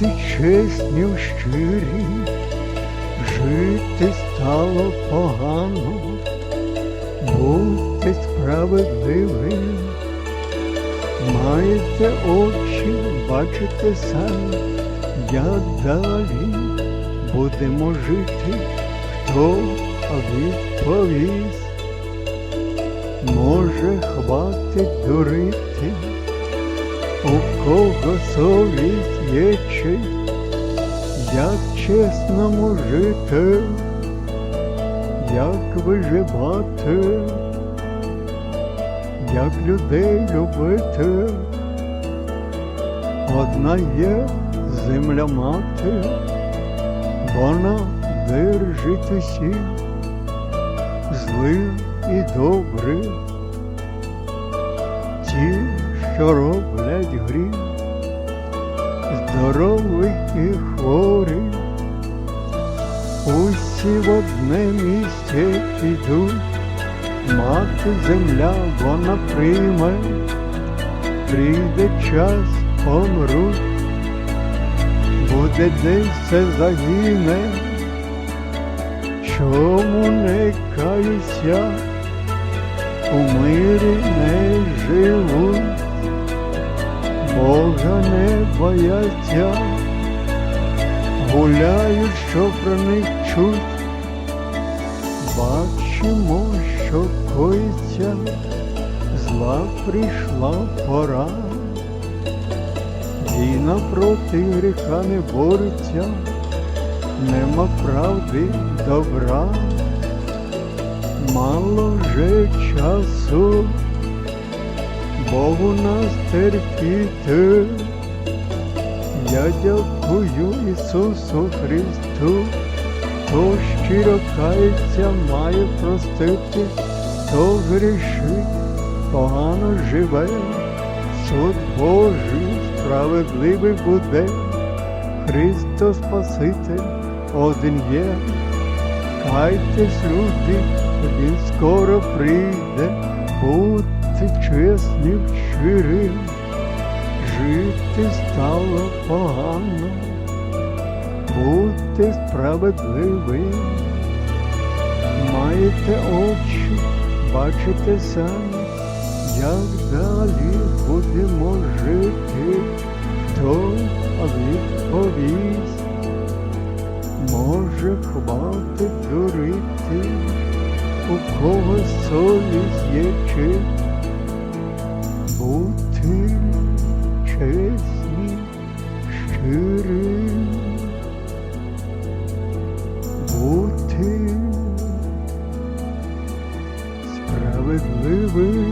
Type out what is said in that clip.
Бути чесні щирі, жити стало погано, бути справедливим. Маєте очі, бачите самі, як далі будемо жити, хто відповість. Може, хватить дурити, совість є як чесному жити, як виживати, як людей любити. Одна є земля мати, вона держить усіх злих і добрих, ті, що роблять гріх, здоровий і хворий, усі в одне місце підуть, мати земля вона прийме, прийде час помруть, буде день все загине. Чому не каюся, у мирі не Бога не бояться, гуляють, що про них чуть, бачимо, що коїться, зла прийшла пора, війна проти гріха не бореться. Нема правди добра, мало вже часу, Богу нас терпіти. Я дякую Ісусу Христу, хто щиро кається, має простити, хто грішить, погано живе, суд Божий справедливий буде. Христос Спаситель один є, кайтесь, люди, він скоро прийде, будьте чесні щирі, жити стало погано, будьте справедливі, маєте очі, бачите самі, як далі будемо жити, хто відповість. Може, хватить дурити, у кого совість є честь, бути чесні, щирим, бути справедливим.